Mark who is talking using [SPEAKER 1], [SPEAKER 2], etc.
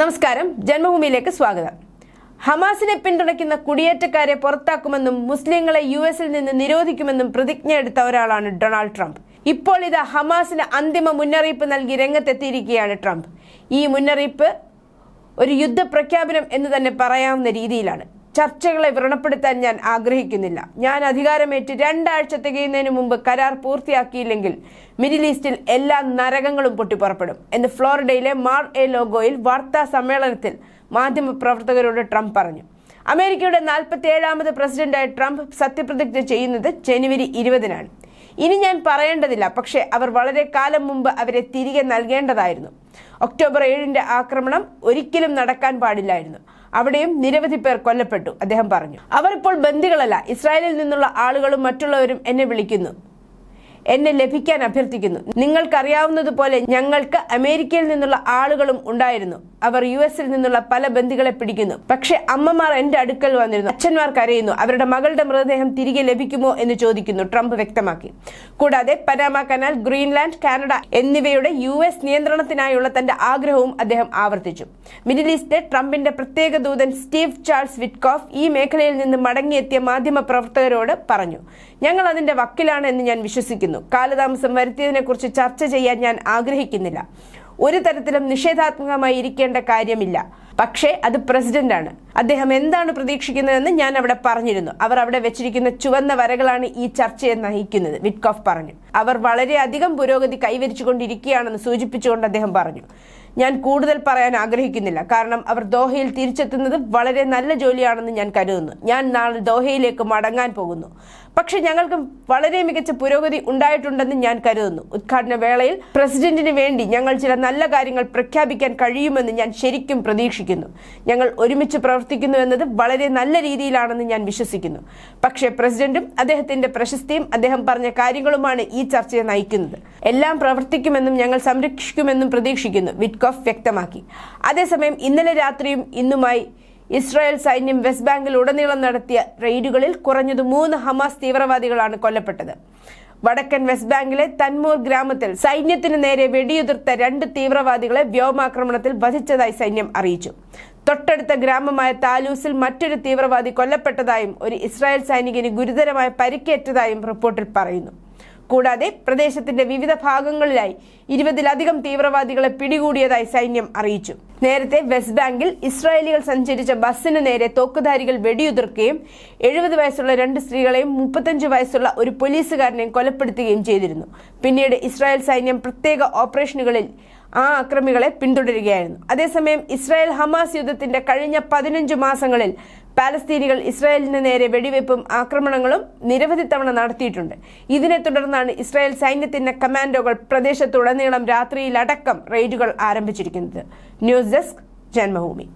[SPEAKER 1] നമസ്കാരം. ജന്മഭൂമിയിലേക്ക് സ്വാഗതം. ഹമാസിനെ പിന്തുണയ്ക്കുന്ന കുടിയേറ്റക്കാരെ പുറത്താക്കുമെന്നും മുസ്ലിങ്ങളെ യു എസിൽ നിന്ന് നിരോധിക്കുമെന്നും പ്രതിജ്ഞ എടുത്ത ഒരാളാണ് ഡൊണാൾഡ് ട്രംപ്. ഇപ്പോൾ ഇത് ഹമാസിന് അന്തിമ മുന്നറിയിപ്പ് നൽകി രംഗത്തെത്തിയിരിക്കുകയാണ് ട്രംപ്. ഈ മുന്നറിയിപ്പ് ഒരു യുദ്ധപ്രഖ്യാപനം എന്ന് തന്നെ പറയാവുന്ന രീതിയിലാണ്. ചർച്ചകളെ വ്രണപ്പെടുത്താൻ ഞാൻ ആഗ്രഹിക്കുന്നില്ല. ഞാൻ അധികാരമേറ്റ് രണ്ടാഴ്ച തികയുന്നതിന് മുമ്പ് കരാർ പൂർത്തിയാക്കിയില്ലെങ്കിൽ മിഡിൽ ഈസ്റ്റിൽ എല്ലാ നരകങ്ങളും പൊട്ടിപ്പുറപ്പെടും എന്ന് ഫ്ലോറിഡയിലെ മാർ എ ലോഗോയിൽ വാർത്താ സമ്മേളനത്തിൽ മാധ്യമപ്രവർത്തകരോട് ട്രംപ് പറഞ്ഞു. അമേരിക്കയുടെ നാൽപ്പത്തി ഏഴാമത് പ്രസിഡന്റായ ട്രംപ് സത്യപ്രതിജ്ഞ ചെയ്യുന്നത് ജനുവരി ഇരുപതിനാണ്. ഇനി ഞാൻ പറയേണ്ടതില്ല. പക്ഷെ അവർ വളരെ കാലം മുമ്പ് അവരെ തിരികെ നൽകേണ്ടതായിരുന്നു. ഒക്ടോബർ ഏഴിന്റെ ആക്രമണം ഒരിക്കലും നടക്കാൻ പാടില്ലായിരുന്നു. അവിടെയും നിരവധി പേർ കൊല്ലപ്പെട്ടു അദ്ദേഹം പറഞ്ഞു. അവർ ഇപ്പോൾ ബന്ദികളല്ല. ഇസ്രായേലിൽ നിന്നുള്ള ആളുകളും മറ്റുള്ളവരും എന്നെ വിളിക്കുന്നു. എന്നെ ലഭിക്കാൻ അഭ്യർത്ഥിക്കുന്നു. നിങ്ങൾക്കറിയാവുന്നതുപോലെ ഞങ്ങൾക്ക് അമേരിക്കയിൽ നിന്നുള്ള ആളുകളും ഉണ്ടായിരുന്നു. അവർ യു എസിൽ നിന്നുള്ള പല ബന്ദികളെ പിടിക്കുന്നു. പക്ഷേ അമ്മമാർ എന്റെ അടുക്കൽ വന്നിരുന്നു. അച്ഛന്മാർ കരയുന്നു അവരുടെ മകളുടെ മൃതദേഹം തിരികെ ലഭിക്കുമോ എന്ന് ചോദിക്കുന്നു ട്രംപ് വ്യക്തമാക്കി. കൂടാതെ പനാമ കനാൽ ഗ്രീൻലാൻഡ് കാനഡ എന്നിവയുടെ യു എസ് നിയന്ത്രണത്തിനായുള്ള തന്റെ ആഗ്രഹവും അദ്ദേഹം ആവർത്തിച്ചു. മിഡിൽ ഈസ്റ്റ് ട്രംപിന്റെ പ്രത്യേക ദൂതൻ സ്റ്റീവ് ചാൾസ് വിറ്റ്കോഫ് ഈ മേഖലയിൽ നിന്ന് മടങ്ങിയെത്തിയ മാധ്യമ പ്രവർത്തകരോട് പറഞ്ഞു ഞങ്ങൾ അതിന്റെ വക്കിലാണ് എന്ന് ഞാൻ വിശ്വസിക്കുന്നു. കാലതാമസം വരുത്തിയതിനെക്കുറിച്ച് ചർച്ച ചെയ്യാൻ ഞാൻ ആഗ്രഹിക്കുന്നില്ല. ഒരു തരത്തിലും നിഷേധാത്മകമായി ഇരിക്കേണ്ട കാര്യമില്ല. പക്ഷേ അത് പ്രസിഡന്റാണ്. അദ്ദേഹം എന്താണ് പ്രതീക്ഷിക്കുന്നതെന്ന് ഞാൻ അവിടെ പറഞ്ഞിരുന്നു. അവർ അവിടെ വെച്ചിരിക്കുന്ന ചുവന്ന വരകളാണ് ഈ ചർച്ചയെ നയിക്കുന്നത് വിറ്റ്കോഫ് പറഞ്ഞു. അവർ വളരെയധികം പുരോഗതി കൈവരിച്ചുകൊണ്ടിരിക്കുകയാണെന്ന് സൂചിപ്പിച്ചുകൊണ്ട് അദ്ദേഹം പറഞ്ഞു. ഞാൻ കൂടുതൽ പറയാൻ ആഗ്രഹിക്കുന്നില്ല. കാരണം അവർ ദോഹയിൽ തിരിച്ചെത്തുന്നത് വളരെ നല്ല ജോലിയാണെന്ന് ഞാൻ കരുതുന്നു. ഞാൻ നാളെ ദോഹയിലേക്ക് മടങ്ങാൻ പോകുന്നു. പക്ഷെ ഞങ്ങൾക്ക് വളരെ മികച്ച പുരോഗതി ഉണ്ടായിട്ടുണ്ടെന്ന് ഞാൻ കരുതുന്നു. ഉദ്ഘാടന വേളയിൽ പ്രസിഡന്റിന് വേണ്ടി ഞങ്ങൾ ചില നല്ല കാര്യങ്ങൾ പ്രഖ്യാപിക്കാൻ കഴിയുമെന്ന് ഞാൻ ശരിക്കും പ്രതീക്ഷിക്കുന്നു. ഞങ്ങൾ ഒരുമിച്ച് പ്രവർത്തിക്കുന്നു എന്നത് വളരെ നല്ല രീതിയിലാണെന്ന് ഞാൻ വിശ്വസിക്കുന്നു. പക്ഷേ പ്രസിഡന്റും അദ്ദേഹത്തിന്റെ പ്രശസ്തിയും അദ്ദേഹം പറഞ്ഞ കാര്യങ്ങളുമാണ് ഈ ചർച്ചയെ നയിക്കുന്നത്. എല്ലാം പ്രവർത്തിക്കുമെന്നും ഞങ്ങൾ സംരക്ഷിക്കുമെന്നും പ്രതീക്ഷിക്കുന്നു വിറ്റ്കോഫ് വ്യക്തമാക്കി. അതേസമയം ഇന്നലെ രാത്രിയും ഇന്നുമായി ഇസ്രായേൽ സൈന്യം വെസ്റ്റ് ബാങ്കിൽ ഉടനീളം നടത്തിയ റെയ്ഡുകളിൽ കുറഞ്ഞത് മൂന്ന് ഹമാസ് തീവ്രവാദികളാണ് കൊല്ലപ്പെട്ടത്. വടക്കൻ വെസ്റ്റ് ബാങ്കിലെ തൻമൂർ ഗ്രാമത്തിൽ സൈന്യത്തിന് നേരെ വെടിയുതിർത്ത രണ്ട് തീവ്രവാദികളെ വ്യോമാക്രമണത്തിൽ വധിച്ചതായി സൈന്യം അറിയിച്ചു. തൊട്ടടുത്ത ഗ്രാമമായ താലൂസിൽ മറ്റൊരു തീവ്രവാദി കൊല്ലപ്പെട്ടതായും ഒരു ഇസ്രായേൽ സൈനികന് ഗുരുതരമായ പരിക്കേറ്റതായും റിപ്പോർട്ടിൽ പറയുന്നു. കൂടാതെ പ്രദേശത്തിന്റെ വിവിധ ഭാഗങ്ങളിലായി ഇരുപതിലധികം തീവ്രവാദികളെ പിടികൂടിയതായി സൈന്യം അറിയിച്ചു. നേരത്തെ വെസ്റ്റ് ബാങ്കിൽ ഇസ്രായേലികൾ സഞ്ചരിച്ച ബസ്സിന് നേരെ തോക്കുധാരികൾ വെടിയുതിർക്കുകയും എഴുപത് വയസ്സുള്ള രണ്ട് സ്ത്രീകളെയും മുപ്പത്തഞ്ച് വയസ്സുള്ള ഒരു പോലീസുകാരനെയും കൊലപ്പെടുത്തുകയും ചെയ്തിരുന്നു. പിന്നീട് ഇസ്രായേൽ സൈന്യം പ്രത്യേക ഓപ്പറേഷനുകളിൽ ആ അക്രമികളെ പിന്തുടരുകയായിരുന്നു. അതേസമയം ഇസ്രായേൽ ഹമാസ് യുദ്ധത്തിന്റെ കഴിഞ്ഞ പതിനഞ്ച് മാസങ്ങളിൽ പാലസ്തീനികൾ ഇസ്രായേലിന് നേരെ വെടിവെപ്പും ആക്രമണങ്ങളും നിരവധി തവണ നടത്തിയിട്ടുണ്ട്. ഇതിനെ തുടർന്നാണ് ഇസ്രായേൽ സൈന്യത്തിന്റെ കമാൻഡോകൾ പ്രദേശത്തുടനീളം രാത്രിയിലടക്കം റെയ്ഡുകൾ ആരംഭിച്ചിരിക്കുന്നത്. News desk Janmabhumi.